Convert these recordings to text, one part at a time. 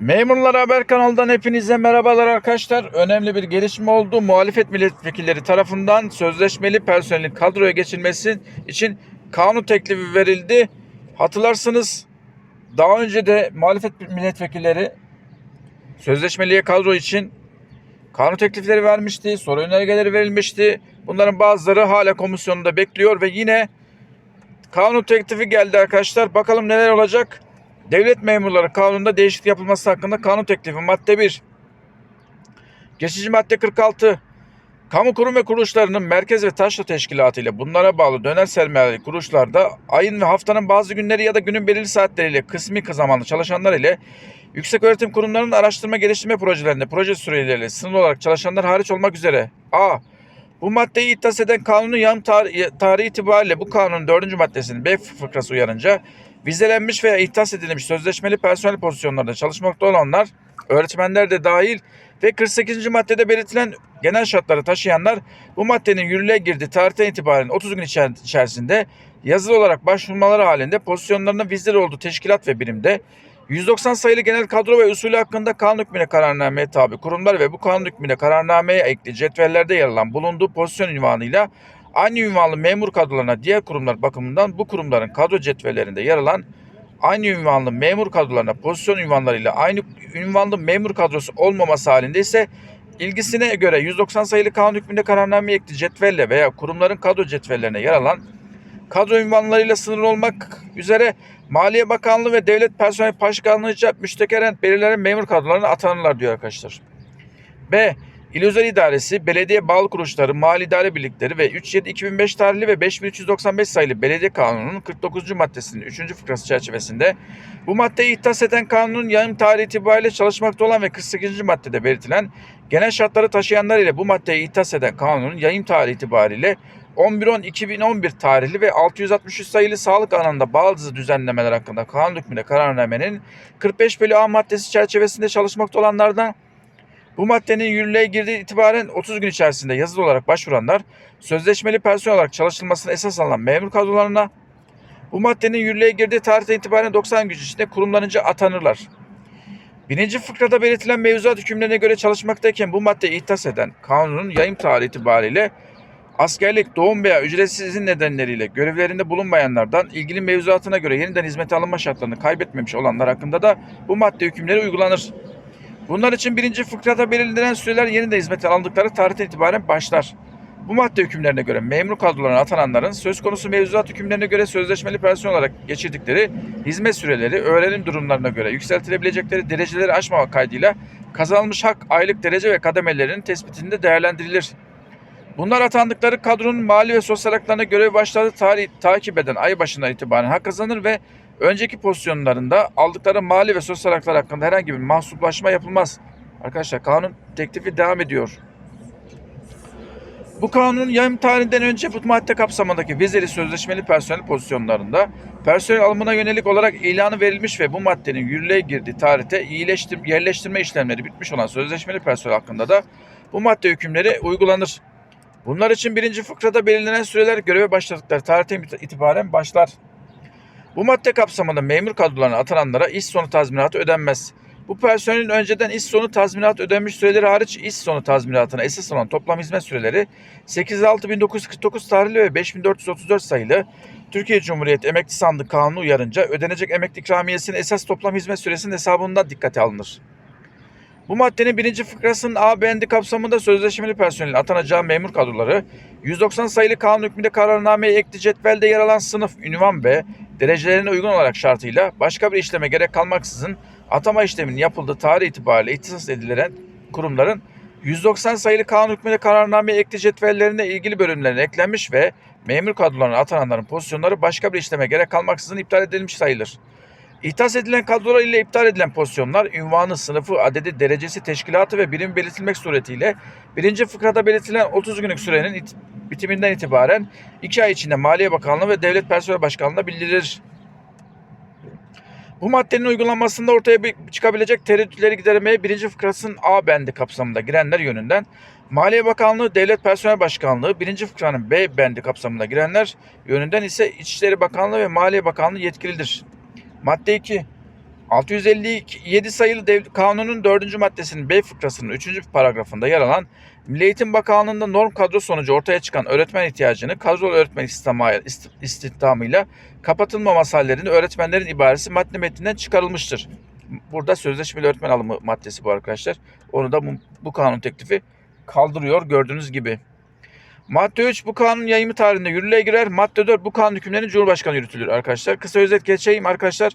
Memurlar Haber kanalından hepinize merhabalar arkadaşlar. Önemli bir gelişme oldu. Muhalefet milletvekilleri tarafından sözleşmeli personelin kadroya geçilmesi için kanun teklifi verildi. Hatırlarsınız daha önce de muhalefet milletvekilleri sözleşmeliye kadro için kanun teklifleri vermişti. Soru önergeleri verilmişti. Bunların bazıları hala komisyonda bekliyor ve yine kanun teklifi geldi arkadaşlar. Bakalım neler olacak. Devlet memurları kanununda değişiklik yapılması hakkında kanun teklifi madde 1. Geçici madde 46. Kamu kurum ve kuruluşlarının merkez ve taşra teşkilatı ile bunlara bağlı döner sermayeli kuruluşlarda ayın ve haftanın bazı günleri ya da günün belirli saatleriyle kısmi zamanlı çalışanlar ile yüksek öğretim kurumlarının araştırma geliştirme projelerinde proje süreleriyle sınırlı olarak çalışanlar hariç olmak üzere a. Bu maddeyi iddias eden kanunun yan tarihi, tarihi itibariyle bu kanunun 4. maddesinin B fıkrası uyarınca vizelenmiş veya ihtas edilmiş sözleşmeli personel pozisyonlarında çalışmakta olanlar, öğretmenler de dahil ve 48. maddede belirtilen genel şartları taşıyanlar bu maddenin yürürlüğe girdiği tarihten itibaren 30 gün içer- içerisinde yazılı olarak başvurmaları halinde pozisyonlarının vizeli olduğu teşkilat ve birimde 190 sayılı genel kadro ve usulü hakkında kanun hükmüne kararnameye tabi kurumlar ve bu kanun hükmüne kararnameye ekli cetvellerde yer alan bulunduğu pozisyon ünvanıyla aynı ünvanlı memur kadrolarına diğer kurumlar bakımından bu kurumların kadro cetvellerinde yer alan aynı ünvanlı memur kadrolarına pozisyon ünvanlarıyla aynı ünvanlı memur kadrosu olmaması halinde ise ilgisine göre 190 sayılı kanun hükmünde kararnameye ekli cetvelle veya kurumların kadro cetvellerine yer alan kadro ünvanlarıyla sınırlı olmak üzere Maliye Bakanlığı ve Devlet Personel Başkanlığı'nca müstekeren belirlenen memur kadrolarına atanırlar diyor arkadaşlar. B. İl Özel İdaresi, belediye bağlı kuruluşları, mali idare birlikleri ve 3.7.2005 tarihli ve 5395 sayılı Belediye Kanunu'nun 49. maddesinin 3. fıkrası çerçevesinde bu maddeyi ihtas eden kanunun yayın tarihi itibariyle çalışmakta olan ve 48. maddede belirtilen genel şartları taşıyanlar ile bu maddeyi ihtas eden kanunun yayın tarihi itibariyle 11.10.2011 tarihli ve 663 sayılı sağlık alanında bazı düzenlemeler hakkında kanun hükmünde kararnamenin 45 bölü A maddesi çerçevesinde çalışmakta olanlardan bu maddenin yürürlüğe girdiği itibaren 30 gün içerisinde yazılı olarak başvuranlar sözleşmeli personel olarak çalışılmasına esas alınan memur kadrolarına bu maddenin yürürlüğe girdiği tarihten itibaren 90 gün içinde kurumlanınca atanırlar. Birinci fıkrada belirtilen mevzuat hükümlerine göre çalışmaktayken bu maddeyi ihtas eden kanunun yayım tarihi itibariyle askerlik, doğum veya ücretsiz izin nedenleriyle görevlerinde bulunmayanlardan ilgili mevzuatına göre yeniden hizmete alınma şartlarını kaybetmemiş olanlar hakkında da bu madde hükümleri uygulanır. Bunlar için birinci fıkrada belirlenen süreler yeniden hizmete alındıkları tarihten itibaren başlar. Bu madde hükümlerine göre memur kadrolarına atananların söz konusu mevzuat hükümlerine göre sözleşmeli personel olarak geçirdikleri hizmet süreleri öğrenim durumlarına göre yükseltilebilecekleri dereceleri aşmamak kaydıyla kazanılmış hak, aylık derece ve kademelerinin tespitinde değerlendirilir. Bunlar atandıkları kadronun mali ve sosyal haklarına görev başladığı tarih takip eden ay başından itibaren hak kazanır ve önceki pozisyonlarında aldıkları mali ve sosyal haklar hakkında herhangi bir mahsuplaşma yapılmaz. Arkadaşlar kanun teklifi devam ediyor. Bu kanunun yayım tarihinden önce bu madde kapsamındaki vizeli sözleşmeli personel pozisyonlarında personel alımına yönelik olarak ilanı verilmiş ve bu maddenin yürürlüğe girdiği tarihte iyileştir, yerleştirme işlemleri bitmiş olan sözleşmeli personel hakkında da bu madde hükümleri uygulanır. Bunlar için birinci fıkrada belirlenen süreler göreve başladıkları tarihten itibaren başlar. Bu madde kapsamında memur kadrolarına atananlara iş sonu tazminatı ödenmez. Bu personelin önceden iş sonu tazminat ödenmiş süreleri hariç iş sonu tazminatına esas olan toplam hizmet süreleri 806.1949 tarihli ve 5434 sayılı Türkiye Cumhuriyeti Emekli Sandık Kanunu uyarınca ödenecek emekli ikramiyesinin esas toplam hizmet süresinin hesabından dikkate alınır. Bu maddenin birinci fıkrasının A bendi kapsamında sözleşmeli personelin atanacağı memur kadroları 190 sayılı kanun hükmünde kararnameye ekli cetvelde yer alan sınıf, ünvan ve derecelerine uygun olarak şartıyla başka bir işleme gerek kalmaksızın atama işleminin yapıldığı tarih itibariyle ihtisas edilen kurumların 190 sayılı kanun hükmünde kararnameye ekli cetvellerine ilgili bölümlerine eklenmiş ve memur kadrolarına atananların pozisyonları başka bir işleme gerek kalmaksızın iptal edilmiş sayılır. İhtas edilen kadrolar ile iptal edilen pozisyonlar, ünvanı, sınıfı, adedi, derecesi, teşkilatı ve birim belirtilmek suretiyle birinci fıkrada belirtilen 30 günlük sürenin it- bitiminden itibaren 2 ay içinde Maliye Bakanlığı ve Devlet Personel Başkanlığı'na bildirilir. Bu maddenin uygulanmasında ortaya çıkabilecek tereddütleri gidermeye birinci fıkrasının A bendi kapsamında girenler yönünden Maliye Bakanlığı, Devlet Personel Başkanlığı, birinci fıkranın B bendi kapsamında girenler yönünden ise İçişleri Bakanlığı ve Maliye Bakanlığı yetkilidir. Madde 2. 657 sayılı dev, kanunun 4. maddesinin B fıkrasının 3. paragrafında yer alan Milli Eğitim Bakanlığı'nda norm kadro sonucu ortaya çıkan öğretmen ihtiyacını kadrolu öğretmen istihdamı- ist- istihdamıyla kapatılmaması hallerinde öğretmenlerin ibaresi madde metninden çıkarılmıştır. Burada sözleşmeli öğretmen alımı maddesi bu arkadaşlar. Onu da bu, bu kanun teklifi kaldırıyor gördüğünüz gibi. Madde 3 bu kanun yayımı tarihinde yürürlüğe girer. Madde 4 bu kanun hükümlerini Cumhurbaşkanı yürütülür arkadaşlar. Kısa özet geçeyim arkadaşlar.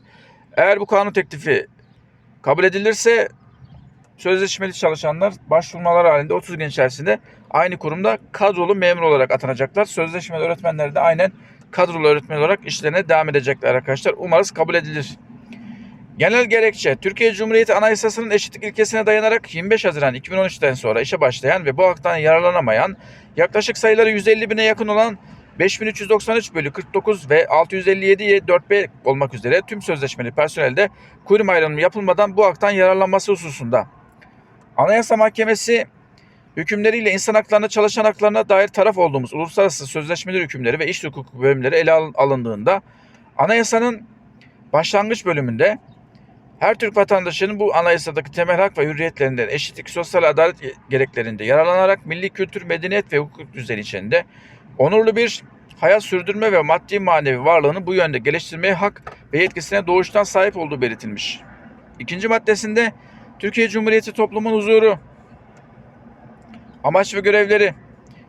Eğer bu kanun teklifi kabul edilirse sözleşmeli çalışanlar başvurmalar halinde 30 gün içerisinde aynı kurumda kadrolu memur olarak atanacaklar. Sözleşmeli öğretmenler de aynen kadrolu öğretmen olarak işlerine devam edecekler arkadaşlar. Umarız kabul edilir. Genel gerekçe Türkiye Cumhuriyeti Anayasası'nın eşitlik ilkesine dayanarak 25 Haziran 2013'ten sonra işe başlayan ve bu haktan yararlanamayan yaklaşık sayıları 150 bine yakın olan 5393 bölü 49 ve 657 4B olmak üzere tüm sözleşmeli personelde kurum ayrımı yapılmadan bu haktan yararlanması hususunda. Anayasa Mahkemesi hükümleriyle insan haklarına çalışan haklarına dair taraf olduğumuz uluslararası sözleşmeler hükümleri ve iş hukuku bölümleri ele al- alındığında anayasanın başlangıç bölümünde her Türk vatandaşının bu anayasadaki temel hak ve hürriyetlerinden eşitlik, sosyal adalet gereklerinde yararlanarak milli kültür, medeniyet ve hukuk düzeni içinde onurlu bir hayat sürdürme ve maddi manevi varlığını bu yönde geliştirmeye hak ve yetkisine doğuştan sahip olduğu belirtilmiş. İkinci maddesinde Türkiye Cumhuriyeti toplumun huzuru, amaç ve görevleri,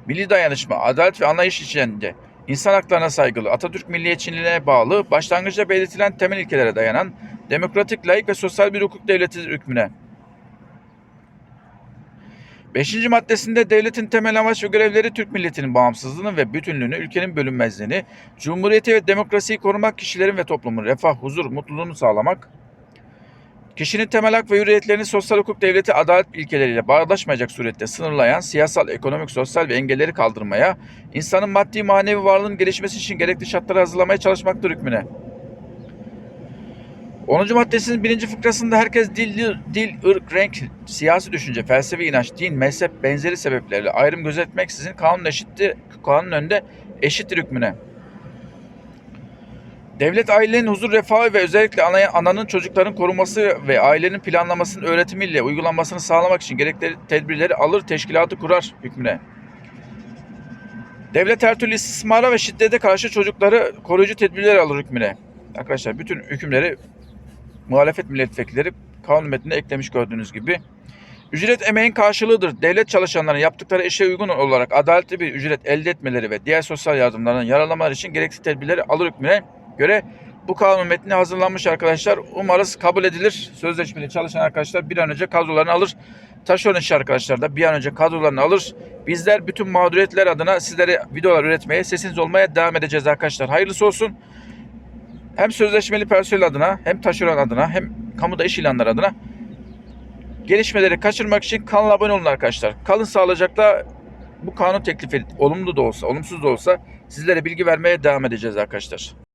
milli dayanışma, adalet ve anlayış içinde insan haklarına saygılı, Atatürk milliyetçiliğine bağlı, başlangıçta belirtilen temel ilkelere dayanan demokratik, layık ve sosyal bir hukuk devleti hükmüne. Beşinci maddesinde devletin temel amaç ve görevleri Türk milletinin bağımsızlığını ve bütünlüğünü, ülkenin bölünmezliğini, cumhuriyeti ve demokrasiyi korumak, kişilerin ve toplumun refah, huzur, mutluluğunu sağlamak, kişinin temel hak ve hürriyetlerini sosyal hukuk devleti adalet ilkeleriyle bağdaşmayacak surette sınırlayan siyasal, ekonomik, sosyal ve engelleri kaldırmaya, insanın maddi manevi varlığının gelişmesi için gerekli şartları hazırlamaya çalışmaktır hükmüne. 10. maddesinin birinci fıkrasında herkes dil, dil, ırk, renk, siyasi düşünce, felsefi inanç, din, mezhep benzeri sebeplerle ayrım gözetmeksizin kanun eşittir, kanun önünde eşittir hükmüne. Devlet ailenin huzur refahı ve özellikle ananın çocukların korunması ve ailenin planlamasının öğretimiyle uygulanmasını sağlamak için gerekli tedbirleri alır, teşkilatı kurar hükmüne. Devlet her türlü istismara ve şiddete karşı çocukları koruyucu tedbirler alır hükmüne. Arkadaşlar bütün hükümleri muhalefet milletvekilleri kanun metnine eklemiş gördüğünüz gibi. Ücret emeğin karşılığıdır. Devlet çalışanlarının yaptıkları işe uygun olarak adaletli bir ücret elde etmeleri ve diğer sosyal yardımlardan yararlanmaları için gerekli tedbirleri alır hükmüne göre bu kanun metni hazırlanmış arkadaşlar. Umarız kabul edilir. Sözleşmeli çalışan arkadaşlar bir an önce kadrolarını alır. Taşeron işçi arkadaşlar da bir an önce kadrolarını alır. Bizler bütün mağduriyetler adına sizlere videolar üretmeye, sesiniz olmaya devam edeceğiz arkadaşlar. Hayırlısı olsun. Hem sözleşmeli personel adına, hem taşeron adına, hem kamuda iş ilanları adına gelişmeleri kaçırmak için kanala abone olun arkadaşlar. Kalın sağlıcakla bu kanun teklifi olumlu da olsa, olumsuz da olsa sizlere bilgi vermeye devam edeceğiz arkadaşlar.